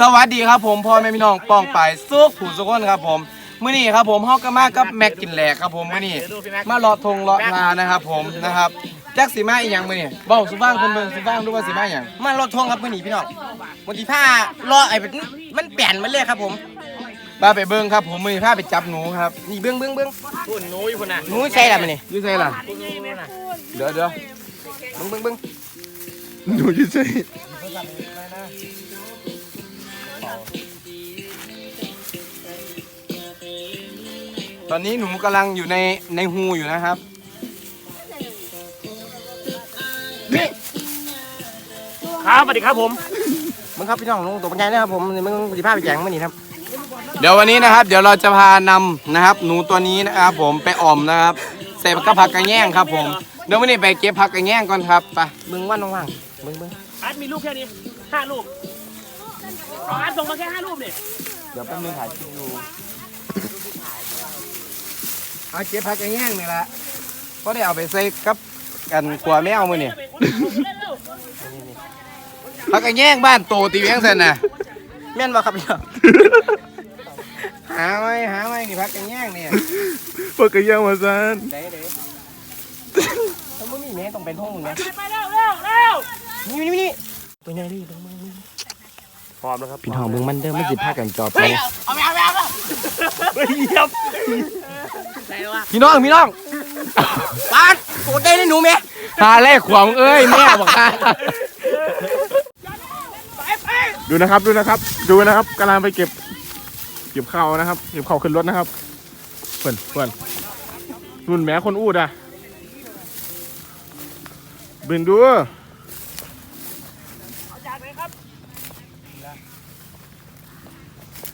สวัสดีครับผมพ่อแม่พี่น้องป้องไปสุกผู้สุกคนครับผมมื้อนี้ครับผมเฮาก็มากับแม็กกินแหลกครับผมมื้อนี้มาเลาะทงเลาะนานะครับผมนะครับจักสิมาอีหยังมื้อนี้เบ้าสุบ้างเพิ่นเบิ่งสุบ้างดูว่าสิมาอีหยังมารถทวงครับมื่อนี้พี่น้องวันที่ผ้ารอไอ้เป็นมันเปลี่ยนมาเลยครับผมบ้าไปเบิ่งครับผมมื้อนี้พาไปจับหนูครับนี่เบื้องเบื้องเบื้องพุ่นหนูอยู่พุ่นน่ะหนูใช่ละมันนี่อยู่ไสล่ะเดี๋ยวเดี๋ยวเบื้องเบื้องเบื้องหนูจะใช่ ตอนนี้หนูกำลังอยู่ในในหูอยู่นะครับ ครับสวัสดีครับผม มึงครับพี่น้องลงตัวเป็นไงนะครับผมนี่มึงวันที่ผ้าไปแจงมื่อนี้ครับ เดี๋ยววันนี้นะครับ เดี๋ยวเราจะพานำนะครับ หนูตัวนี้นะครับผมไปอ่อมนะครับใส่กับผักกระแยงครับ ผมเดี๋ยววันนี้ไปเก็บผักกระแยงก่อนครับไปเบื้องว่านว่างๆเบื้องเบื้องอาร์ตมีรูปแค่นี้ห้ารูปเอาอาร์ตส่งมาแค่ห้ารูปนี่เดี๋ยวแป๊บนึงถ่ายคลิปอยู่เอาเก็บผักกระแยงนี่แหละก็ได้เอาไปใส่กับกันกลัวแมวมือนี่ผักกระแยงบ้านโตตีเวียงเซนน่ะแม่นบ่ครับพี่น้องหาไว้หาไว้นี่ผักกระแยงนี่เปิดกระยังมาซันเด้เด้ถ้ามึงมีแม่ต้องเป็นห้องมึงนะไปเร็วเร็วเร็วนี่นี่นี่ตัวใหญ่ดิเบื้องเบื้องเบื้อง พร้อมแล้วครับพี่น้องเบื้องมันเด้อไม่สิผ้ากันจอไปเอาไปเอาไปเอาไปเฮ้ยเยี่ยมไหนวะพี่น้องพี่น้องปาดตัวใหญ่เลยหนูแม่หาแรกขวางเอ้ยแม่บอกค่ะดูนะครับดูนะครับ ดูนะครับกำลังไปเก็บเก็บข้าวนะครับเก็บข้าวขึ้นรถนะครับเพื่อนเพื่อนรุ่นแหม่คนอูดอะบินดูจากไหนครับ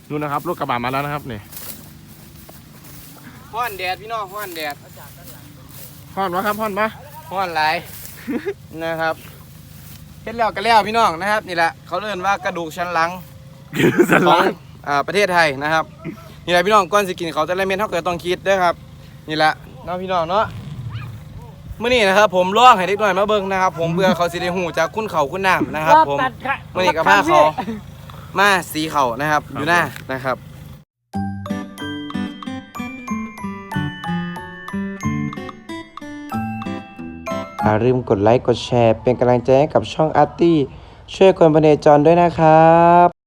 นู่นนะครับรถกระบะมาแล้วนะครับนี่ห้อนแดดพี่น้องห้อนแดดฮอนมาครับฮอนมาห้อนหลาย นะครับเฮ็ดแล้วก็แล้วพี่น้องนะครับ นี่แหละเขาเรียกว่ากระดูกชันหลังสันขหอลังงอ่าประเทศไทยนะครับ นี่แหละพี่น้องก่อนสิกินเขาแต่ละเม็ดเท่าเกิดต้องคิดเด้วยครับ นี่แหละเน้องพี่น้องเนาะ มื่อนี้นะครับผมล่องให้เด็กหน่อยมาเบิ่งนะครับ ผมเพื่อเขาสิได้หูจากคุณเขาคุณน้ำนะครับ ผมมื่อนี้กับผ้าเขามาสีเขานะครับ อยู่หน้านะครับอย่าลืมกดไลค์กดแชร์ เป็นกำลังใจให้กับช่องอาร์ตี้ช่วยคนพเนจรด้วยนะครับ